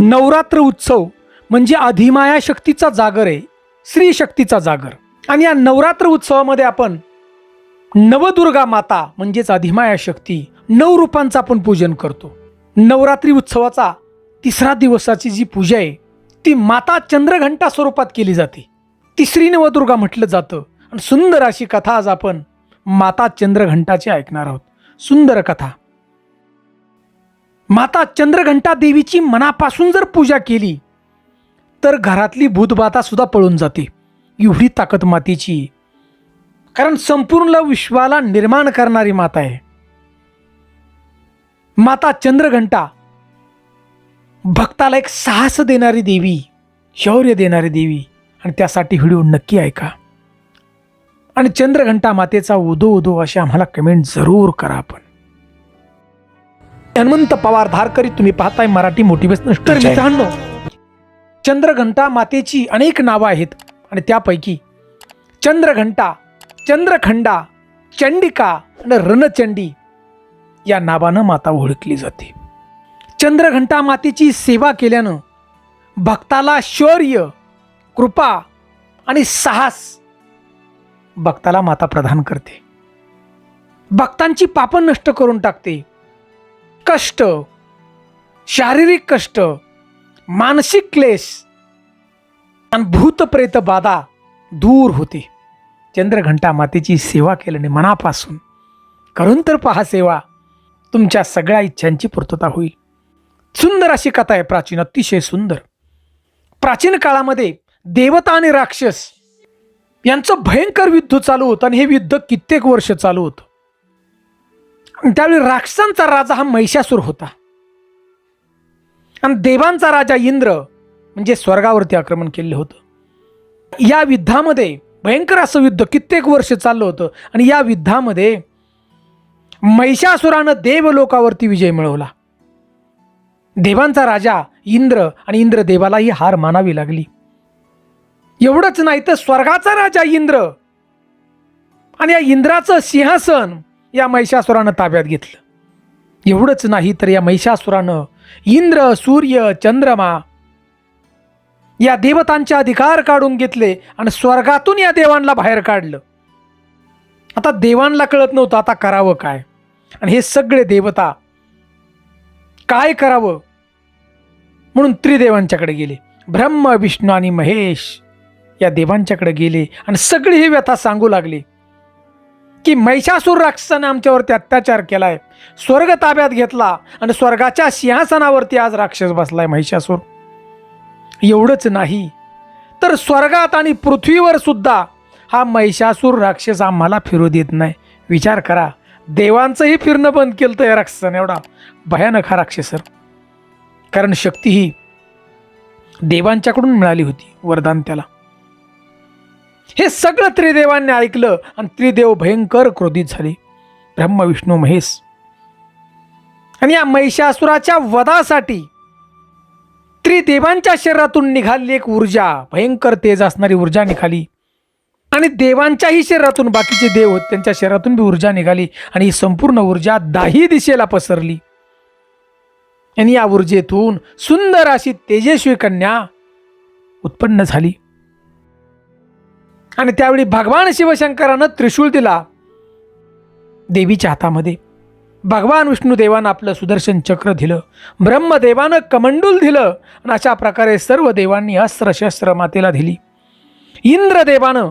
नवरात्र उत्सव म्हणजे अधिमाया शक्तीचा जागर आहे श्री शक्तीचा जागर. आणि या नवरात्र उत्सवामध्ये आपण नवदुर्गा माता म्हणजेच अधिमाया शक्ती नऊ रूपांचं आपण पूजन करतो. नवरात्री उत्सवाचा तिसरा दिवसाची जी पूजा आहे ती माता चंद्रघंटा स्वरूपात केली जाते. तिसरी नवदुर्गा म्हटलं जातं. आणि सुंदर अशी कथा आज आपण माता चंद्रघंटाची ऐकणार आहोत. सुंदर कथा. माता चंद्रघंटा देवीची मनापासून जर पूजा केली तर घरातली भूतबाधा सुद्धा पळून जाते एवढी ताकद मातेची. कारण संपूर्ण विश्वाला निर्माण करणारी माता आहे. माता चंद्रघंटा भक्ताला एक साहस देणारी देवी शौर्य देणारी देवी आणि त्यासाठी व्हिडिओ नक्की ऐका. आणि चंद्रघंटा मातेचा उदो उदो अशी आम्हाला कमेंट जरूर करा आपण. हनुमंत पवार धारकरी तुम्ही पाहताय मराठी मोटिवेशनल तर मित्रांनो चंद्रघंटा मातेची अनेक नावं आहेत आणि त्यापैकी चंद्रघंटा चंद्रखंडा चंडिका आणि रणचंडी या नावानं माता ओळखली जाते. चंद्रघंटा मातेची सेवा केल्यानं भक्ताला शौर्य कृपा आणि साहस भक्ताला माता प्रदान करते. भक्तांची पापं नष्ट करून टाकते. कष्ट शारीरिक कष्ट मानसिक क्लेश आणि भूतप्रेत बाधा दूर होते. चंद्रघंटा मातेची सेवा केल्याने मनापासून करून तर पहा सेवा तुमच्या सगळ्या इच्छांची पूर्तता होईल. सुंदर अशी कथा आहे प्राचीन अतिशय सुंदर. प्राचीन काळामध्ये देवता आणि राक्षस यांचं भयंकर युद्ध चालू होतं आणि हे युद्ध कित्येक वर्ष चालू होतं. त्यावेळी राक्षसांचा राजा हा महिषासूर होता. आणि देवांचा राजा इंद्र म्हणजे स्वर्गावरती आक्रमण केलेलं होतं. या युद्धामध्ये भयंकर असं युद्ध कित्येक वर्ष चाललं होतं. आणि या युद्धामध्ये महिषासुरानं देवलोकावरती विजय मिळवला. देवांचा राजा इंद्र आणि इंद्र देवालाही हार मानावी लागली. एवढंच नाही तर स्वर्गाचा राजा इंद्र. आणि या इंद्राचं सिंहासन या महिषासुरानं ताब्यात घेतलं. एवढंच नाही तर या महिषासुरानं इंद्र सूर्य चंद्रमा या देवतांचे अधिकार काढून घेतले आणि स्वर्गातून या देवांना बाहेर काढलं. आता देवांना कळत नव्हतं आता करावं काय. आणि हे सगळे देवता काय करावं? म्हणून त्रिदेवांच्याकडे गेले. ब्रह्म विष्णू आणि महेश या देवांच्याकडे गेले आणि सगळी ही व्यथा सांगू लागली. की महिषासूर राक्षसाने आमच्यावरती अत्याचार केलाय. स्वर्ग ताब्यात घेतला आणि स्वर्गाच्या सिंहासनावरती आज राक्षस बसलाय महिषासूर. एवढंच नाही तर स्वर्गात आणि पृथ्वीवर सुद्धा हा महिषासूर राक्षस आम्हाला फिरू देत नाही. विचार करा देवांचंही फिरणं बंद केलं तर या राक्षसाने. एवढा भयानक हा राक्षस कारण शक्ती ही देवांच्याकडून मिळाली होती वरदान त्याला. हे सगळं त्रिदेवांनी ऐकलं आणि त्रिदेव भयंकर क्रोधित झाले. ब्रह्मविष्णू महेश आणि या महिषासुराच्या वधासाठी त्रिदेवांच्या शरीरातून निघाली एक ऊर्जा भयंकर तेज असणारी ऊर्जा निघाली. आणि देवांच्याही शरीरातून बाकीचे देव होते त्यांच्या शरीरातून बी ऊर्जा निघाली आणि ही संपूर्ण ऊर्जा दाही दिशेला पसरली. आणि या ऊर्जेतून सुंदर अशी तेजस्वी कन्या उत्पन्न झाली. आणि त्यावेळी भगवान शिवशंकरानं त्रिशूळ दिला देवीच्या हातामध्ये. भगवान विष्णुदेवानं आपलं सुदर्शन चक्र दिलं ब्रह्मदेवानं कमंडूल दिलं आणि अशा प्रकारे सर्व देवांनी अस्त्र शस्त्र मातेला दिली. इंद्रदेवानं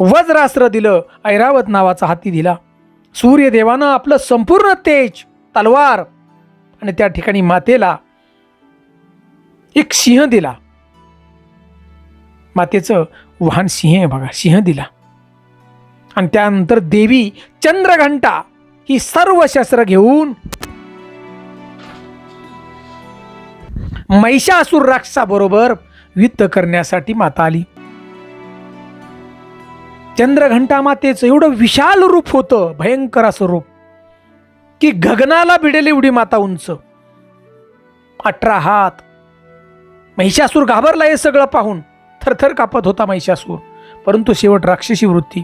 वज्रास्त्र दिलं ऐरावत नावाचा हाती दिला. सूर्यदेवानं आपलं संपूर्ण तेज तलवार आणि त्या ठिकाणी मातेला एक सिंह दिला. मातेचं वाहन सिंह आहे बघा सिंह दिला. आणि त्यानंतर देवी चंद्रघंटा ही सर्व शस्त्र घेऊन महिषासूर राक्षसाबरोबर युद्ध करण्यासाठी माता आली. चंद्रघंटा मातेचं एवढं विशाल रूप होतं भयंकर असं रूप की गगनाला भिडेल एवढी माता उंच. अठरा हात. महिषासूर घाबरला हे सगळं पाहून. थरथर कापत होता महिषासूर. परंतु शेवट राक्षसी वृत्ती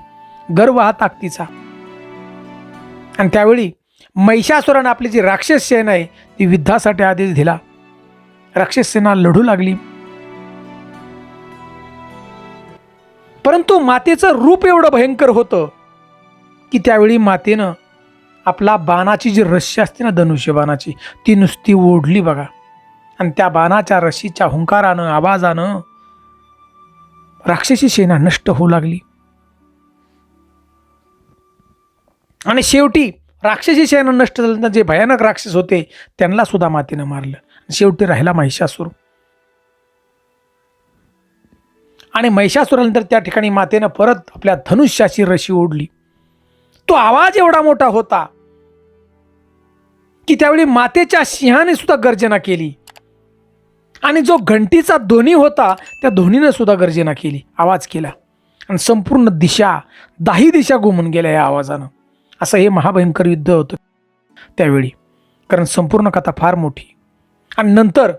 गर्व हा ताकदीचा. आणि त्यावेळी महिषासुरानं आपली जी राक्षस सेना आहे ती युद्धासाठी आदेश दिला. राक्षस सेना लढू लागली. परंतु मातेचं रूप एवढं भयंकर होतं की त्यावेळी मातेनं आपला बाणाची जी रशी असते ना धनुष्य बाणाची ती नुसती ओढली बघा. आणि त्या बाणाच्या रशीच्या हुंकारानं आवाजानं राक्षसी सेना नष्ट होऊ लागली. आणि शेवटी राक्षसी सेना नष्ट झाल्यानंतर जे भयानक राक्षस होते त्यांना सुद्धा मातीनं मारलं. शेवटी राहिला महिषासूर. आणि महिषासुरानंतर त्या ठिकाणी मातेनं परत आपल्या धनुष्याची रशी ओढली. तो आवाज एवढा मोठा होता की त्यावेळी मातेच्या सिंहाने सुद्धा गर्जना केली. आणि जो घंटीचा ध्वनी होता त्या ध्वनीनं सुद्धा गर्जना केली आवाज केला. आणि संपूर्ण दिशा दाही दिशा घुमून गेल्या या आवाजानं. असं हे महाभयंकर युद्ध होतं त्यावेळी. कारण संपूर्ण कथा फार मोठी. आणि नंतर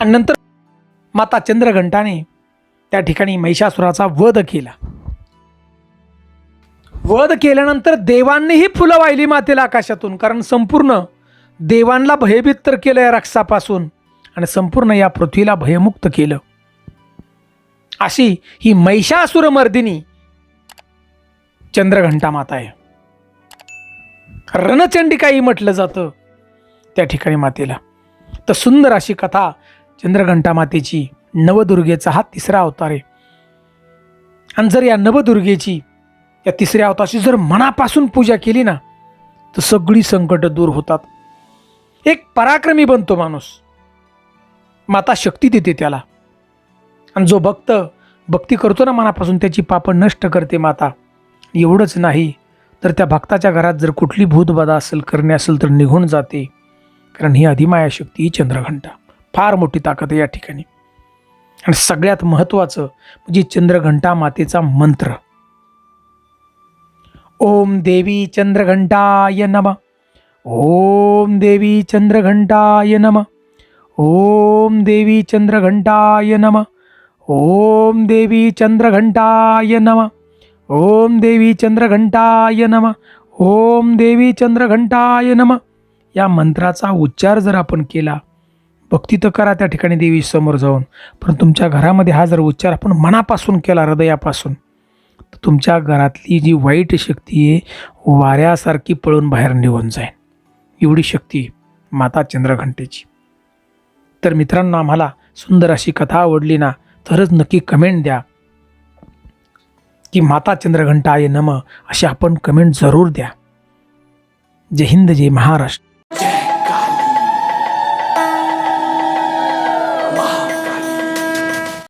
आणि नंतर माता चंद्रघंटाने त्या ठिकाणी महिषासुराचा वध केला. वध केल्यानंतर देवांनीही फुलं वाहिली मातेला आकाशातून. कारण संपूर्ण देवांना भयभीत तर केलं या राक्षसापासून. आणि संपूर्ण या पृथ्वीला भयमुक्त केलं. अशी ही महिषासुरमर्दिनी चंद्रघंटा माता आहे. रणचंडिकाही म्हटलं जातं त्या ठिकाणी मातेला. तर सुंदर अशी कथा चंद्रघंटा मातेची नवदुर्गेचा हा तिसरा अवतार आहे. आणि जर या नवदुर्गेची या तिसऱ्या अवताराची जर मनापासून पूजा केली ना तर सगळी संकट दूर होतात. एक पराक्रमी बनतो माणूस. माता शक्ती देते त्याला. आणि जो भक्त भक्ती करतो ना मनापासून त्याची पापं नष्ट करते माता. एवढंच नाही तर त्या भक्ताच्या घरात जर कुठली भूतबाधा असेल करणे असेल तर निघून जाते. कारण ही अधिमाया शक्ती ही चंद्रघंटा. फार मोठी ताकद आहे या ठिकाणी. आणि सगळ्यात महत्त्वाचं म्हणजे चंद्रघंटा मातेचा मंत्र. ओम देवी चंद्रघंटाय नम. ओम देवी चंद्रघंटाय नम. ओम देवी चंद्रघंटाय नम ओम देवी चंद्रघंटाय नम ओम देवी चंद्रघंटाय नम ओम देवी चंद्रघंटाय नम. या मंत्राचा उच्चार जर आपण केला भक्ती तर करा त्या ठिकाणी देवी समोर जाऊन. पण तुमच्या घरामध्ये हा जर उच्चार आपण मनापासून केला हृदयापासून तर तुमच्या घरातली जी वाईट शक्ती आहे वाऱ्यासारखी पळून बाहेर निघून जाईल. एवढी शक्ती माता चंद्रघंटेची. तर मित्रांनो आम्हाला सुंदर अशी कथा आवडली ना तरच नक्की कमेंट द्या. की माता चंद्रघंटा आहे नम अशी आपण कमेंट जरूर द्या. जय हिंद जय महाराष्ट्र.